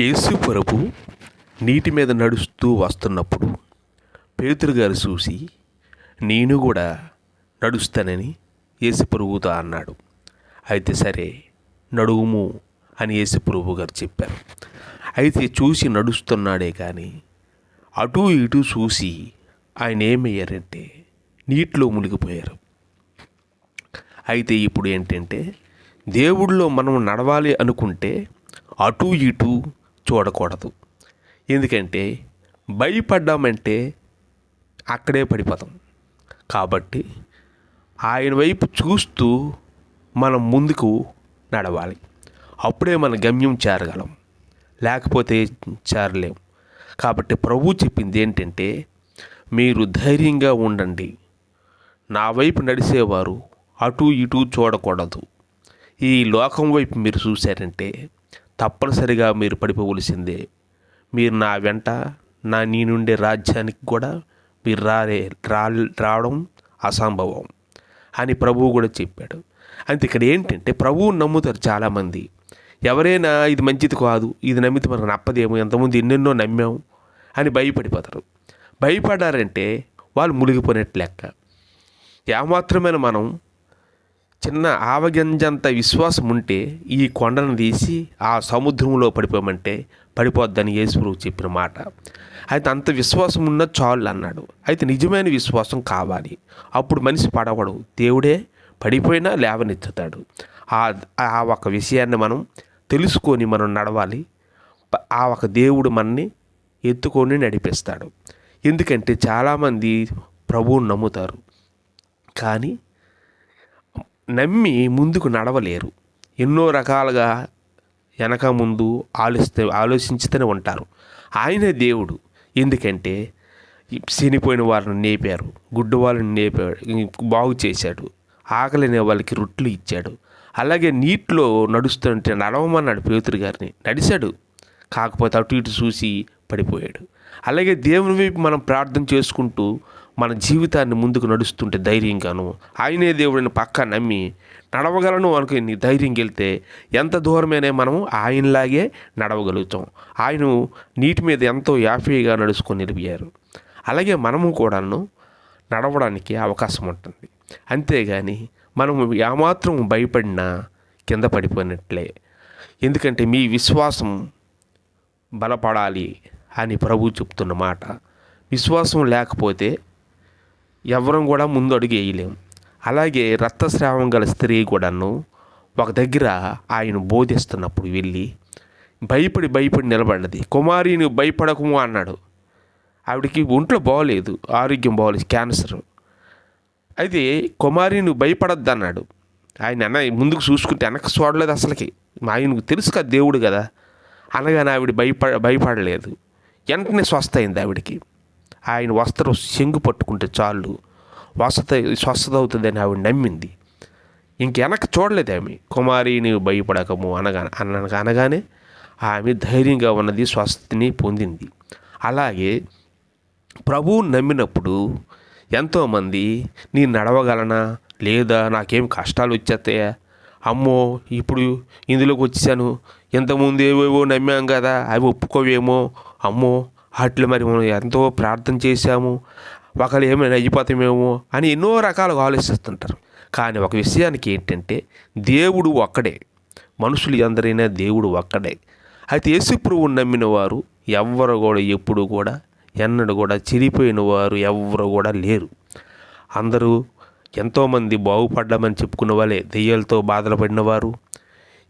యేసు ప్రభు నీటి మీద నడుస్తూ వస్తున్నప్పుడు పేతురు గారు చూసి నేను కూడా నడుస్తానని యేసు అన్నాడు. అయితే సరే నడువుము అని యేసు ప్రభు గారు చెప్పారు. అయితే చూసి నడుస్తున్నాడే కానీ అటు ఇటు చూసి ఆయన ఏమయ్యారంటే నీటిలో మునిగిపోయారు. అయితే ఇప్పుడు ఏంటంటే దేవుడిలో మనం నడవాలి అనుకుంటే అటు ఇటు చూడకూడదు. ఎందుకంటే భయపడ్డామంటే అక్కడే పడిపోతాం. కాబట్టి ఆయన వైపు చూస్తూ మనం ముందుకు నడవాలి. అప్పుడే మన గమ్యం చేరగలం. లేకపోతే చేరలేం. కాబట్టి ప్రభు చెప్పింది ఏంటంటే మీరు ధైర్యంగా ఉండండి. నా వైపు నడిచేవారు అటు ఇటు చూడకూడదు. ఈ లోకం వైపు మీరు చూశారంటే తప్పనిసరిగా మీరు పడిపోవలసిందే. మీరు నా వెంట నా నీ నుండే రాజ్యానికి కూడా మీరు రాలే రా రావడం అసంభవం అని ప్రభువు కూడా చెప్పాడు. అంతే ఇక్కడ ఏంటంటే ప్రభువు నమ్ముతారు చాలామంది. ఎవరైనా ఇది మంచిది కాదు ఇది నమ్మితే మనకు నప్పదేమో ఎంతమంది ఎన్నెన్నో నమ్మాం అని భయపడిపోతారు. భయపడ్డారంటే వాళ్ళు మునిగిపోయినట్టు లెక్క. ఏమాత్రమైన మనం చిన్న ఆవగింజంత విశ్వాసం ఉంటే ఈ కొండను తీసి ఆ సముద్రంలో పడిపోమంటే పడిపోద్దని యేసుప్రభు చెప్పిన మాట. అయితే అంత విశ్వాసం ఉన్న చాలు అన్నాడు. అయితే నిజమైన విశ్వాసం కావాలి. అప్పుడు మనిషి పడవడు. దేవుడే పడిపోయినా లేవనెత్తుతాడు. ఆ ఆ ఒక విషయాన్ని మనం తెలుసుకొని మనం నడవాలి. ఆ ఒక దేవుడు మనని ఎత్తుకొని నడిపిస్తాడు. ఎందుకంటే చాలామంది ప్రభువుని నమ్ముతారు. కానీ నమ్మి ముందుకు నడవలేరు. ఎన్నో రకాలుగా వెనక ముందు ఆలోచిస్తే ఆలోచించుతూనే ఉంటారు. ఆయనే దేవుడు. ఎందుకంటే చనిపోయిన వారిని నేపారు. గుడ్డు వాళ్ళని నేపాడు బాగు చేశాడు. ఆకలినే వాళ్ళకి రొట్లు ఇచ్చాడు. అలాగే నీటిలో నడుస్తుంటే నడవమన్నాడు పేతురు గారిని. నడిచాడు. కాకపోతే అటు ఇటు చూసి పడిపోయాడు. అలాగే దేవుని వైపు మనం ప్రార్థన చేసుకుంటూ మన జీవితాన్ని ముందుకు నడుస్తుంటే ధైర్యంగాను. ఆయనే దేవుడిని పక్క నమ్మి నడవగలను అనుకుని ధైర్యం గెలితే ఎంత దూరమైనా మనము ఆయనలాగే నడవగలుగుతాం. ఆయన నీటి మీద ఎంతో యాఫీగా నడుచుకొని నిలిపారు అలాగే మనము కూడాను నడవడానికి అవకాశం ఉంటుంది. అంతేగాని మనము ఏమాత్రం భయపడినా కింద పడిపోయినట్లే. ఎందుకంటే మీ విశ్వాసం బలపడాలి అని ప్రభువు చెప్తున్న మాట. విశ్వాసం లేకపోతే ఎవరం కూడా ముందు అడుగు వేయలేం. అలాగే రక్తస్రావం గల స్త్రీ కూడాను ఒక దగ్గర ఆయన బోధిస్తున్నప్పుడు వెళ్ళి భయపడి భయపడి నిలబడ్డది. కుమారి నువ్వు భయపడకము అన్నాడు. ఆవిడకి ఒంట్లో బాగోలేదు ఆరోగ్యం బాగోలేదు క్యాన్సర్. అయితే కుమారి నువ్వు భయపడద్దు అన్నాడు ఆయన అన్న ముందుకు చూసుకుంటే వెనక్కి చూడలేదు అసలుకి. ఆయనకు తెలుసు కదా దేవుడు కదా. అనగానే ఆవిడ భయపడ భయపడలేదు. వెంటనే స్వస్థ అయింది ఆవిడకి. ఆయన వస్త్రం చెంగు పట్టుకుంటే చాలు. వసత స్వస్థత అవుతుందని ఆవిడ నమ్మింది. ఇంక వెనక చూడలేదు ఆమె. కుమారి నీవు భయపడకము అనగా అనగా అనగానే ఆమె ధైర్యంగా ఉన్నది స్వస్థతిని పొందింది. అలాగే ప్రభువు నమ్మినప్పుడు ఎంతోమంది నేను నడవగలనా? లేదా నాకేం కష్టాలు వచ్చేస్తాయా అమ్మో ఇప్పుడు ఇందులోకి వచ్చేసాను. ఇంతకుముందు ఏవేవో నమ్మాం కదా అవి ఒప్పుకోవేమో. అమ్మో వాటిలో మరి మనం ఎంతో ప్రార్థన చేశాము. ఒకళ్ళు ఏమైనా అయిపోతామేమో అని ఎన్నో రకాలుగా ఆలోచిస్తుంటారు. కానీ ఒక విషయానికి ఏంటంటే దేవుడు ఒక్కడే. మనుషులు ఎందరైనా దేవుడు ఒక్కడే. అయితే యేసుప్రభువు నమ్మిన వారు ఎవ్వరు కూడా ఎప్పుడు కూడా ఎన్నడూ కూడా చిరిపోయిన వారు ఎవ్వరు కూడా లేరు. అందరూ ఎంతోమంది బాగుపడ్డామని చెప్పుకున్న వాళ్ళే దెయ్యాలతో బాధలు పడినవారు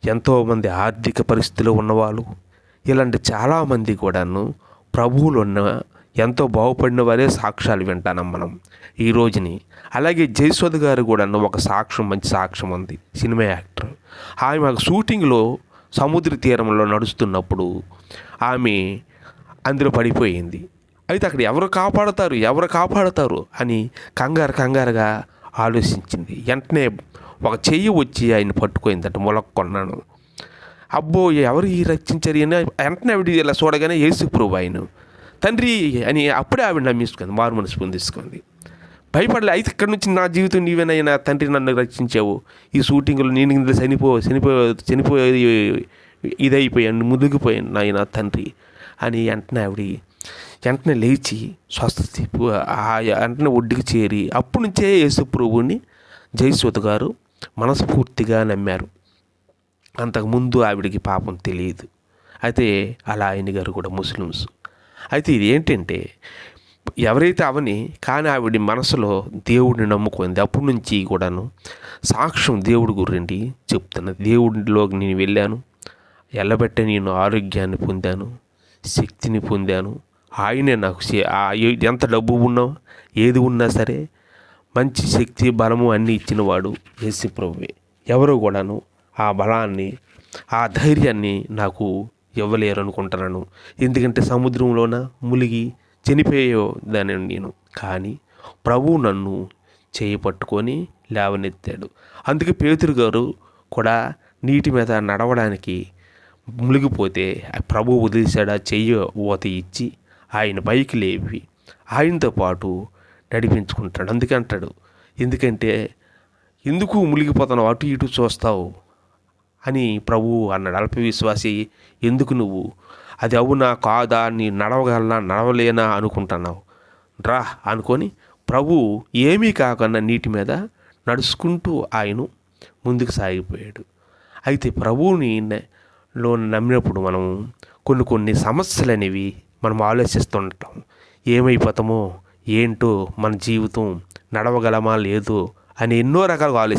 ఎంతోమంది ఆర్థిక పరిస్థితిలో ఉన్నవాళ్ళు ఇలాంటి చాలామంది కూడాను ప్రభువులు ఉన్న ఎంతో బాగుపడిన వారే సాక్ష్యాలు వింటానం మనం ఈ రోజుని. అలాగే జయస్వద్ గారు కూడా ఒక సాక్ష్యం మంచి సాక్ష్యం ఉంది. Cinema actor. ఆమె షూటింగ్లో సముద్ర తీరంలో నడుస్తున్నప్పుడు ఆమె అందులో పడిపోయింది. అయితే అక్కడ ఎవరు కాపాడతారు ఎవరు కాపాడతారు అని కంగారు కంగారుగా ఆలోచించింది. వెంటనే ఒక చెయ్యి వచ్చి ఆయన పట్టుకోయిందట మొలక్కొన్నాను. అబ్బో ఎవరు ఈ రక్షించరు? అని వెంటనే ఆవిడ ఇలా చూడగానే ఏసు ప్రభు ఆయన తండ్రి అని అప్పుడే ఆవిడ నమ్మించుకుంది మారు మనసు పొందించుకుంది భయపడలే అయితే ఇక్కడ నుంచి నా జీవితం నీవేనైనా తండ్రి నన్ను రక్షించావు. ఈ షూటింగ్లో నేను ఇందులో చనిపో చనిపో చనిపోయి ఇదైపోయాను ముదిగిపోయాను నాయన తండ్రి అని వెంటనే ఆవిడ వెంటనే లేచి స్వస్థత ఆ వెంటనే ఒడ్డుకి చేరి అప్పటి నుంచే యేసు ప్రభువుని జయసుత గారు మనస్ఫూర్తిగా నమ్మారు. అంతకుముందు ఆవిడికి పాపం తెలియదు. అయితే అలా ఆయన గారు కూడా ముస్లిమ్స్. అయితే ఇది ఏంటంటే ఎవరైతే అవని కానీ ఆవిడ మనసులో దేవుడిని నమ్ముకుంది అప్పటి నుంచి కూడాను సాక్ష్యం దేవుడి గురించి చెప్తున్న దేవుడిలోకి నేను వెళ్ళాను ఎల్లబెట్ట నేను ఆరోగ్యాన్ని పొందాను శక్తిని పొందాను. ఆయనే నాకు ఎంత డబ్బు ఉన్నా ఏది ఉన్నా సరే మంచి శక్తి బలము అన్నీ ఇచ్చినవాడు యేసు ప్రభువే ఎవరు కూడాను ఆ బలాన్ని ఆ ధైర్యాన్ని నాకు ఇవ్వలేరు అనుకుంటున్నాను ఎందుకంటే సముద్రంలోన మునిగి చనిపోయేదాన్ని నేను. కానీ ప్రభువు నన్ను చేయి పట్టుకొని లేవనెత్తాడు. అందుకే పేతురు గారు కూడా నీటి మీద నడవడానికి మునిగిపోతే ప్రభు వదిలేశాడా? చెయ్యి ఊత ఇచ్చి ఆయన పైకి లేపి ఆయనతో పాటు నడిపించుకుంటాడు. అందుకే అంటాడు ఎందుకంటే ఎందుకు మునిగిపోతున్నావు? అటు ఇటు చూస్తావు? అని ప్రభువు అన్నాడు. అల్ప విశ్వాసి ఎందుకు నువ్వు? అది అవునా కాదా? నీ నడవగలనా? నడవలేనా? అనుకుంటున్నావు. రా అనుకొని ప్రభు ఏమీ కాకుండా నీటి మీద నడుచుకుంటూ ఆయన ముందుకు సాగిపోయాడు. అయితే ప్రభువుని లో నమ్మినప్పుడు మనం కొన్ని కొన్ని సమస్యలు అనేవి మనం ఆలోచిస్తుంటాం. ఏమైపోతామో ఏంటో మన జీవితం నడవగలమా లేదో అని ఎన్నో రకాలుగా ఆలోచి